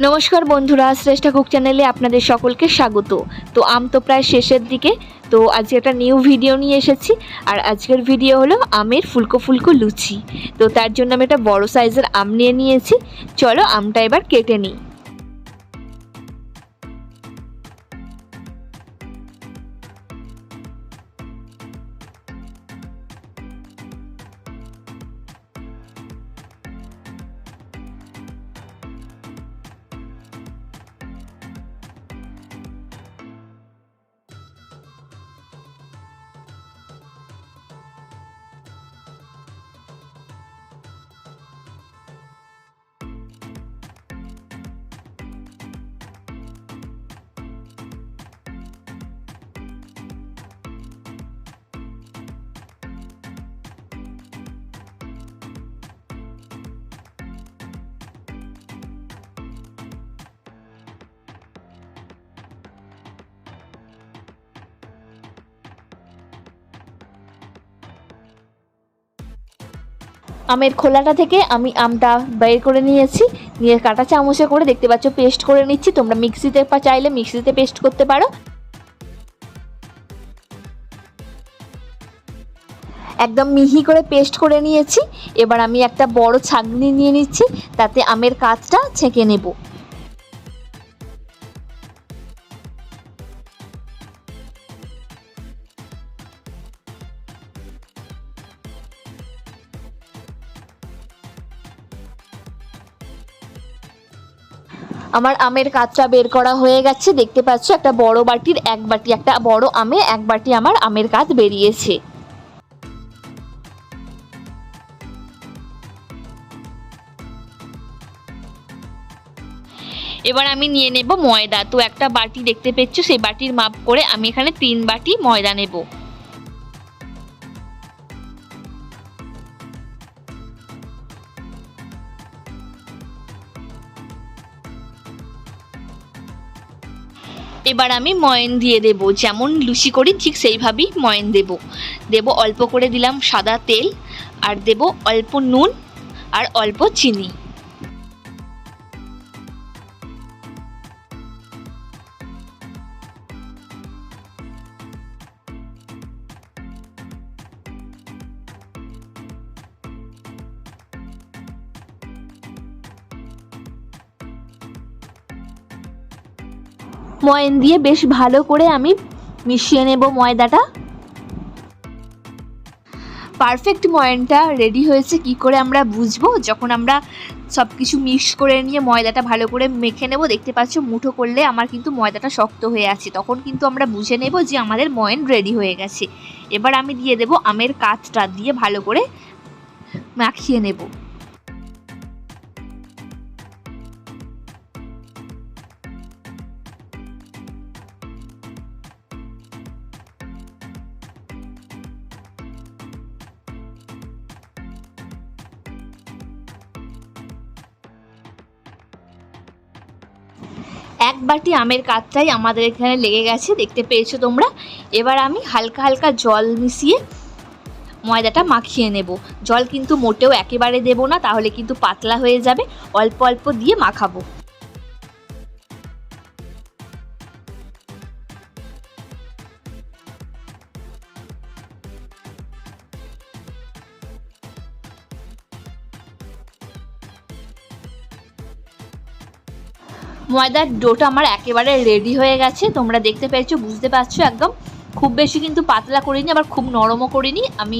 নমস্কার বন্ধুরা, শ্রেষ্ঠা কুক চ্যানেলে আপনাদের সকলকে স্বাগত। তো আম তো প্রায় শেষের দিকে, তো আজকে একটা নিউ ভিডিও নিয়ে এসেছি। আর আজকের ভিডিও হলো আমের ফুলকো ফুলকো লুচি। তো তার জন্য আমি একটা বড় সাইজের আম নিয়ে নিয়েছি। চলো আমটা এবার কেটে নিই। আমের খোলাটা থেকে আমি আমটা বের করে নিয়েছি। নিয়ে কাটা চামচে করে দেখতে পাচ্ছ পেস্ট করে নিচ্ছি। তোমরা মিক্সিতে চাইলে মিক্সিতে পেস্ট করতে পারো। একদম মিহি করে পেস্ট করে নিয়েছি। এবার আমি একটা বড় ছাগনি নিয়ে নিচ্ছি, তাতে আমের কাঁচটা ছেঁকে নেব। আমার আমের কাঁচটা বের করা হয়ে গেছে। দেখতে পাচ্ছ, একটা বড় বাটির এক বাটি, একটা বড় আমে এক বাটি আমার আমের কাজ বেরিয়েছে। এবার আমি নিয়ে নেব ময়দা। তো একটা বাটি দেখতে পেয়েছ, সেই বাটির মাপ করে আমি এখানে তিন বাটি ময়দা নেব। এবার আমি ময়ন দিয়ে দেব। যেমন লুচি করি, ঠিক সেইভাবেই ময়ন দেব। দেব অল্প করে দিলাম সাদা তেল, আর দেব অল্প নুন, আর অল্প চিনি। ময়ন দিয়ে বেশ ভালো করে আমি মিশিয়ে নেব ময়দাটা। পারফেক্ট ময়নটা রেডি হয়েছে, কি করে আমরা বুঝব? যখন আমরা সব কিছু মিক্স করে নিয়ে ময়দাটা ভালো করে মেখে নেব, দেখতে পাচ্ছ মুঠো করলে আমার কিন্তু ময়দাটা শক্ত হয়ে আছে। তখন কিন্তু আমরা বুঝে নেব যে আমাদের ময়ন রেডি হয়ে গেছে। এবার আমি দিয়ে দেব আমের কাঠটা দিয়ে ভালো করে মাখিয়ে নেব। এক বাটি আমের কাতটাই আমাদের এখানে লেগে গেছে, দেখতে পেয়েছ তোমরা? এবার আমি হালকা হালকা জল মিশিয়ে ময়দাটা মাখিয়ে নেব। জল কিন্তু মোটেও একেবারে দেব না, তাহলে কিন্তু পাতলা হয়ে যাবে। অল্প অল্প দিয়ে মাখাবো। ময়দার ডোটা আমার একেবারে রেডি হয়ে গেছে। তোমরা দেখতে পেয়েছ, বুঝতে পারছ একদম। খুব বেশি কিন্তু পাতলা করিনি, আবার খুব নরমও করিনি। আমি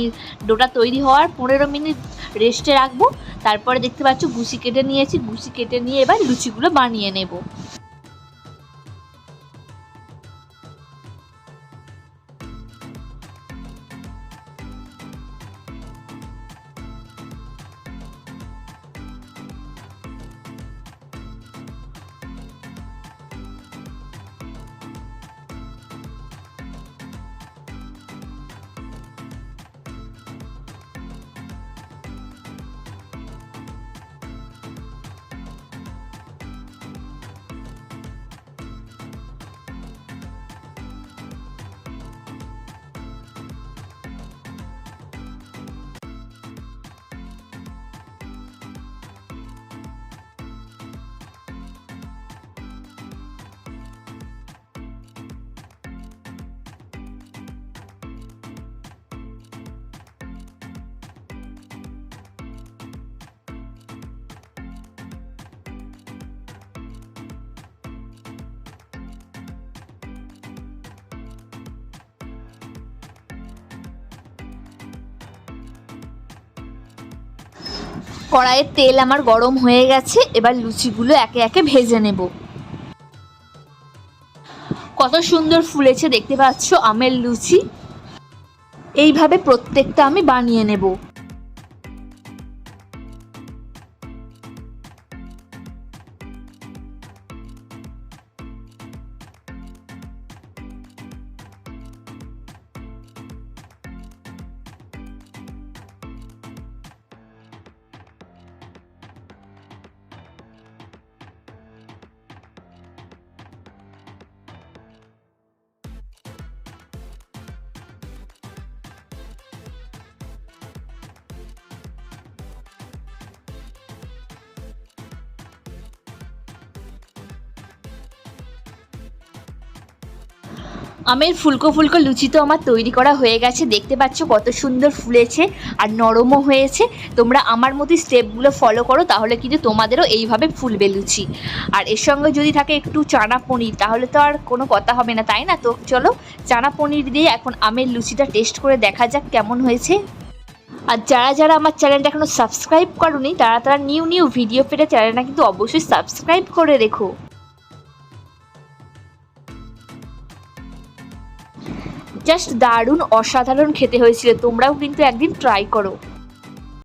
ডোটা তৈরি হওয়ার পনেরো মিনিট রেস্টে রাখব। তারপরে দেখতে পাচ্ছ, গুছি কেটে নিয়েছি। গুছি কেটে নিয়ে এবার লুচিগুলো বানিয়ে নেব। কড়াইয়ের তেল আমার গরম হয়ে গেছে, এবার লুচিগুলো একে একে ভেজে নেব। কত সুন্দর ফুলেছে, দেখতে পাচ্ছ, আমের লুচি। এইভাবে প্রত্যেকটা আমি বানিয়ে নেব। আমের ফুলকো ফুলকো লুচি তো আমার তৈরি করা হয়ে গেছে। দেখতে পাচ্ছ কত সুন্দর ফুলেছে আর নরমও হয়েছে। তোমরা আমার মতো স্টেপগুলো ফলো করো, তাহলে কিন্তু তোমাদেরও এইভাবে ফুলবে লুচি। আর এর সঙ্গে যদি থাকে একটু চানা পনির, তাহলে তো আর কোনো কথা হবে না, তাই না? তো চলো, চানা পনির দিয়ে এখন আমের লুচিটা টেস্ট করে দেখা যাক কেমন হয়েছে। আর যারা যারা আমার চ্যানেলটা এখনও সাবস্ক্রাইব করনি, তারা তারা নিউ নিউ ভিডিও পেতে চ্যানেলটা কিন্তু অবশ্যই সাবস্ক্রাইব করে রেখো। জাস্ট দারুণ অসাধারণ খেতে হয়েছিল। তোমরাও কিন্তু একদিন ট্রাই করো।